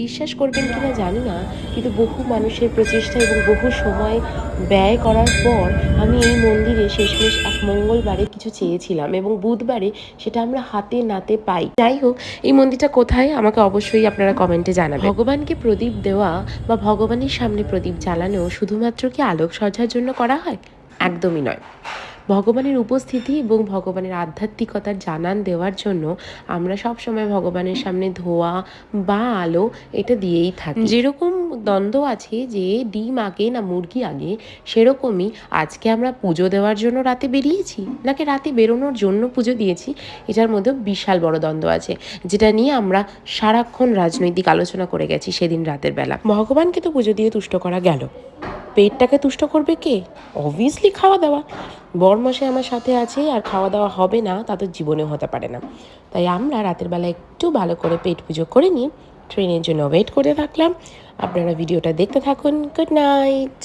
বিশ্বাস করবেন কিনা জানি না, কিন্তু বহু মানুষের প্রচেষ্টা এবং বহু সময় ব্যয় করার পর আমি এই মন্দিরে শেষমেশ এক মঙ্গলবারে কিছু চেয়েছিলাম এবং বুধবারে সেটা আমরা হাতে নাতে পাই। যাই হোক, এই মন্দিরটা কোথায় আমাকে অবশ্যই আপনারা কমেন্টে জানাবেন। ভগবানকে প্রদীপ দেওয়া বা ভগবানের সামনে প্রদীপ জ্বালানো শুধুমাত্র কি আলোক সজ্জার জন্য করা হয়? একদমই নয়। ভগবানের উপস্থিতি এবং ভগবানের আধ্যাত্মিকতার জানান দেওয়ার জন্য আমরা সব সময় ভগবানের সামনে ধোয়া বা আলো এটা দিয়েই থাকি। যেরকম দ্বন্দ্ব আছে যে ডিম আগে না মুরগি আগে সেরকমই আজকে আমরা পুজো দেওয়ার জন্য রাতে বেরিয়েছি নাকি রাতে বেরোনোর জন্য পুজো দিয়েছি এটার মধ্যে বিশাল বড় দ্বন্দ্ব আছে। যেটা নিয়ে আমরা সারাক্ষণ রাজনৈতিক আলোচনা করে গেছি সেদিন রাতের বেলা। ভগবানকে তো পুজো দিয়ে তুষ্ট করা গেল। পেটটাকে তুষ্ট করবে কে? অবভিয়াসলি খাওয়া দাওয়া। বরমশাই আমার সাথে আছে আর খাওয়া দাওয়া হবে না তাদের জীবনেও হতে পারে না। তাই আমরা রাতের বেলা একটু ভালো করে পেট পুজো করে নিই। ট্রেনের জন্য ওয়েট করে থাকলাম আপনারা ভিডিওটা দেখতে থাকুন। Good night